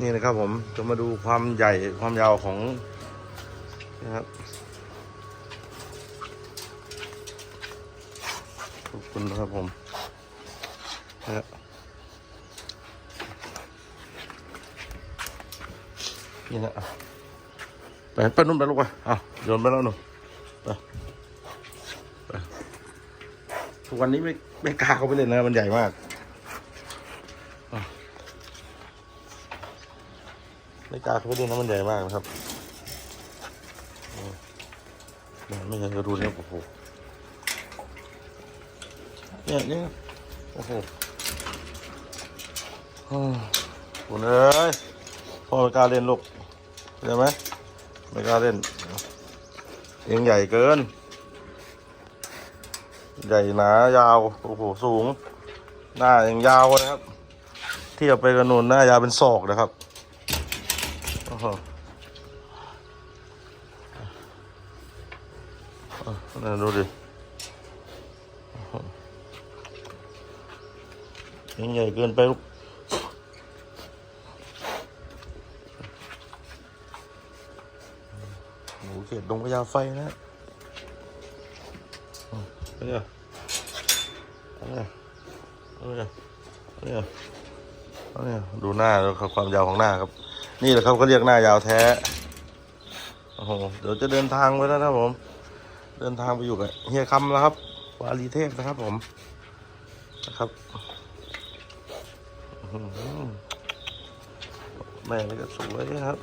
นี่นะครับผมจะมาดูความใหญ่ความยาวของนะครับขอบคุณนะครับผมนะนี่นะไปไปนุ่นไปลูกไปอะโยนไปแล้วหนูไปไปทุกวันนี้ไม่ไม่กล้าเข้าไปเล่นนะมันใหญ่มาก ไม่กล้าเข้าไปเล่นนะมันใหญ่มากนะครับไม่ใช่กระดูเนี่ยโอ้โหเนี่ยเนี่ยโอ้โหคุณเอ้ยพ่อไม่กล้าเล่นลูกเข้าใจไหมไม่กล้าเล่นเองใหญ่เกิน ใหญ่หนายาวโอ้โหสูง หน้ายังยาวนะครับ เทียบไปกับนูนหน้ายาวเป็นศอกนะครับ โอ้โหอะนั่นดูดิโอ้โหยังใหญ่เกินไปลูกหมูเขตดงพญาไฟนะเนี่ยเนี่ยเนี่ยเนี่ยเนี่ยดูหน้าแล้วความยาวของหน้าครับ นี่แหละครับเขาเรียกหน้ายาวแท้ โอ้โห เดี๋ยวจะเดินทางไปแล้วนะผม เดินทางไปอยู่กับเฮียคำแล้วครับ วารีเทพนะครับผม นะครับแม่นี่ก็สวยครับ